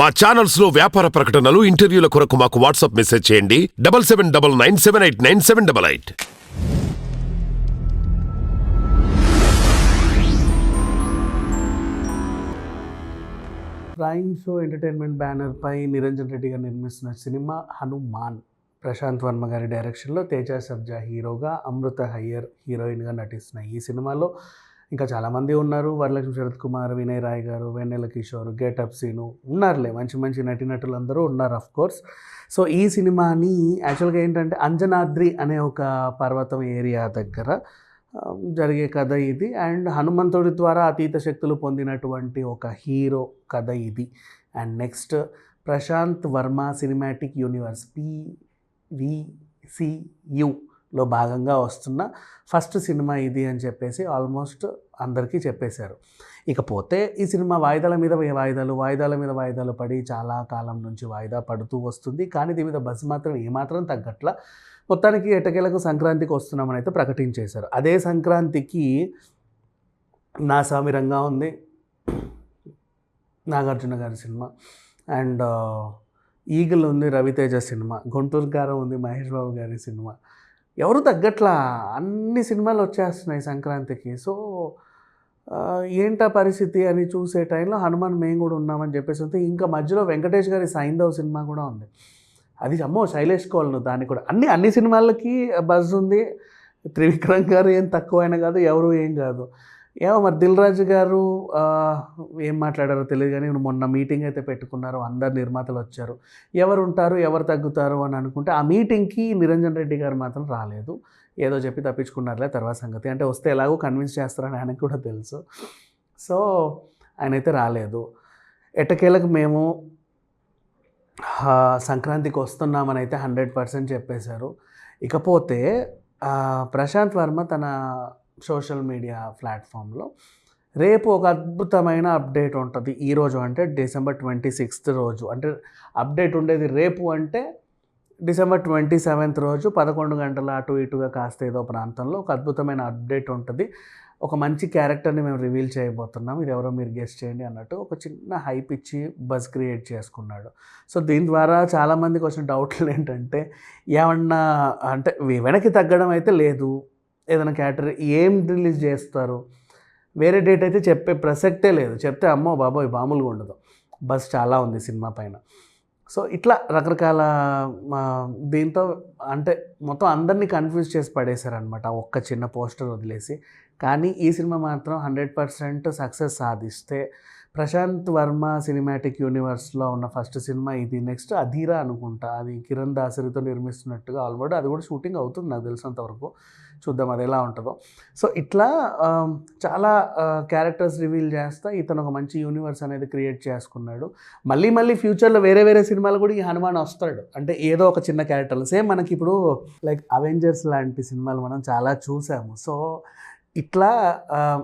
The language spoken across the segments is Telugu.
మా ఛానల్స్లో వ్యాపార ప్రకటనలు ఇంటర్వ్యూల కొరకు మాకు వాట్సాప్ మెసేజ్ చేయండి. Double seven double nine seven eight nine seven double eight. Prime Show Entertainment banner పై నిరంజన్ రెడ్డి గారు నిర్మిస్తున్న సినిమా హనుమాన్. ప్రశాంత్ వర్మ గారి డైరెక్షన్లో తేజ సర్జా హీరోగా అమృత హయ్యర్ హీరోయిన్గా నటిస్తున్న ఈ సినిమాలో ఇంకా చాలామంది ఉన్నారు. వరలక్ష్మి శరత్ కుమార్ వినయ్ రాయ్ గారు వెన్నెల కిషోర్ గేటప్ సీను ఉన్నారులే. మంచి మంచి నటీనటులు అందరూ ఉన్నారు అఫ్ కోర్స్ సో ఈ సినిమాని యాక్చువల్గా ఏంటంటే అంజనాద్రి అనే ఒక పర్వతం ఏరియా దగ్గర జరిగే కథ ఇది. అండ్ హనుమంతుడి ద్వారా అతీత శక్తులు పొందినటువంటి ఒక హీరో కథ ఇది. And next Prashanth Varma cinematic universe లో భాగంగా వస్తున్న ఫస్ట్ సినిమా ఇది అని చెప్పేసి ఆల్మోస్ట్ అందరికీ చెప్పేశారు. ఇకపోతే ఈ సినిమా వాయిదాల మీద వాయిదాలు వాయిదాల మీద వాయిదాలు పడి చాలా కాలం నుంచి వాయిదా పడుతూ వస్తుంది. కానీ దీని మీద బస్సు మాత్రం ఏమాత్రం తగ్గట్ల మొత్తానికి ఎటకేలకు సంక్రాంతికి వస్తున్నామని అయితే ప్రకటించేశారు. అదే సంక్రాంతికి నా సామిరంగా ఉంది. నాగార్జున గారి సినిమా. అండ్ ఈగల్ ఉంది రవితేజ సినిమా. గుంటూరు గారం ఉంది మహేష్ బాబు గారి సినిమా. ఎవరు తగ్గట్లా అన్ని సినిమాలు వచ్చేస్తున్నాయి సంక్రాంతికి. సో ఏంటా పరిస్థితి అని చూసే టైంలో హనుమాన్ మేము కూడా ఉన్నామని చెప్పేసి ఉంటే ఇంకా మధ్యలో వెంకటేష్ గారి సైందవ్ సినిమా కూడా ఉంది. అది అమ్మో శైలేష్ కోల్ను దాన్ని కూడా. అన్ని అన్ని సినిమాలకి బజ్ ఉంది. త్రివిక్రమ్ గారు ఏం తక్కువైన కాదు ఎవరు ఏం కాదు. ఏమో మరి దిల్ రాజు గారు ఏం మాట్లాడారో తెలియదు కానీ మొన్న మీటింగ్ అయితే పెట్టుకున్నారు అందరు నిర్మాతలు వచ్చారు. ఎవరు ఉంటారు ఎవరు తగ్గుతారు అని అనుకుంటే ఆ మీటింగ్కి నిరంజన్ రెడ్డి గారు మాత్రం రాలేదు. ఏదో చెప్పి తప్పించుకున్నారులే తర్వాత సంగతి. అంటే వస్తే ఎలాగో కన్విన్స్ చేస్తారని ఆయనకు కూడా తెలుసు. సో ఆయన అయితే రాలేదు. ఎట్టకేలకు మేము సంక్రాంతికి వస్తున్నామని అయితే హండ్రెడ్ పర్సెంట్ చెప్పేశారు. ఇకపోతే ప్రశాంత్ వర్మ తన సోషల్ మీడియా ప్లాట్ఫామ్లో. రేపు ఒక అద్భుతమైన అప్డేట్ ఉంటుంది. ఈరోజు అంటే డిసెంబర్ ట్వంటీ సిక్స్త్ రోజు. అంటే అప్డేట్ ఉండేది రేపు అంటే డిసెంబర్ ట్వంటీ సెవెంత్ రోజు పదకొండు గంటల అటు ఇటుగా కాస్త ఏదో ప్రాంతంలో ఒక అద్భుతమైన అప్డేట్ ఉంటుంది. ఒక మంచి క్యారెక్టర్ని మేము రివీల్ చేయబోతున్నాం. ఇది ఎవరో మీరు గెస్ట్ చేయండి అన్నట్టు ఒక చిన్న హైప్ ఇచ్చి బజ్ క్రియేట్ చేసుకున్నాడు. సో దీని ద్వారా చాలామందికి వచ్చిన డౌట్లు ఏంటంటే ఏమన్నా అంటే వెనక్కి తగ్గడం అయితే లేదు. ఏదైనా క్యాటరీ ఏం రిలీజ్ చేస్తారు? వేరే డేట్ అయితే చెప్పే ప్రసక్తే లేదు. చెప్తే అమ్మో బాబోయ్ మామూలుగా ఉండదు. బస్ చాలా ఉంది సినిమా పైన. సో ఇట్లా రకరకాల దీంతో అంటే మొత్తం అందరినీ కన్ఫ్యూజ్ చేసి పడేశారనమాట ఒక్క చిన్న పోస్టర్ వదిలేసి. కానీ ఈ సినిమా మాత్రం హండ్రెడ్ పర్సెంట్ సక్సెస్ సాధిస్తే ప్రశాంత్ వర్మ సినిమాటిక్ యూనివర్స్లో ఉన్న ఫస్ట్ సినిమా ఇది. నెక్స్ట్ అధీరా అనుకుంటా. అది కిరణ్ దాసరితో నిర్మిస్తున్నట్టుగా ఆల్రెడీ అది కూడా షూటింగ్ అవుతుంది నాకు తెలిసినంతవరకు చూద్దాం అది ఎలా ఉంటుందో. సో ఇట్లా um, చాలా uh, క్యారెక్టర్స్ రివీల్ చేస్తా ఇతను ఒక మంచి యూనివర్స్ అనేది క్రియేట్ చేసుకున్నాడు. మళ్ళీ మళ్ళీ ఫ్యూచర్లో వేరే వేరే సినిమాలు కూడా ఈ హనుమాన్ వస్తాడు. అంటే ఏదో ఒక చిన్న క్యారెక్టర్లు సేమ్ మనకి ఇప్పుడు లైక్ అవెంజర్స్ లాంటి సినిమాలు మనం చాలా చూసాము. సో ఇట్లా uh,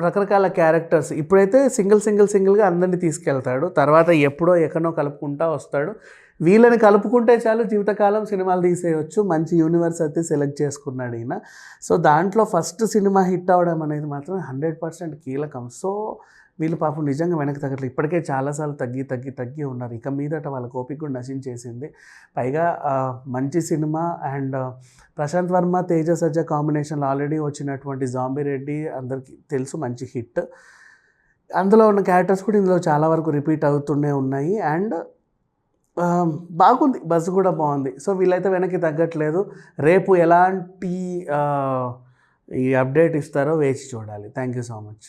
రకరకాల క్యారెక్టర్స్. ఇప్పుడైతే సింగిల్ సింగిల్ సింగిల్గా అందరినీ తీసుకెళ్తాడు. తర్వాత ఎప్పుడో ఎక్కడో కలుపుకుంటా వస్తాడు. వీళ్ళని కలుపుకుంటే చాలు జీవితకాలం సినిమాలు తీసేయచ్చు. మంచి యూనివర్స్ అయితే సెలెక్ట్ చేసుకున్నాడు ఈయన. సో దాంట్లో ఫస్ట్ సినిమా హిట్ అవ్వడం అనేది మాత్రం హండ్రెడ్ పర్సెంట్ కీలకం. సో వీళ్ళు పాపం నిజంగా వెనక్కి తగ్గట్లేదు. ఇప్పటికే చాలాసార్లు తగ్గి తగ్గి తగ్గి ఉన్నారు. ఇక మీదట వాళ్ళ కోపిక కూడా నశించేసింది. పైగా మంచి సినిమా అండ్ ప్రశాంత్ వర్మ తేజ సజ్జ కాంబినేషన్లో ఆల్రెడీ వచ్చినటువంటి జాంబీ రెడ్డి అందరికీ తెలుసు మంచి హిట్. అందులో ఉన్న క్యారెక్టర్స్ కూడా ఇందులో చాలా వరకు రిపీట్ అవుతూనే ఉన్నాయి. అండ్ బాగుంది. బస్సు కూడా బాగుంది. సో వీళ్ళైతే వెనక్కి తగ్గట్లేదు. రేపు ఎలాంటి ఈ అప్డేట్ ఇస్తారో వేచి చూడాలి. Thank you so much.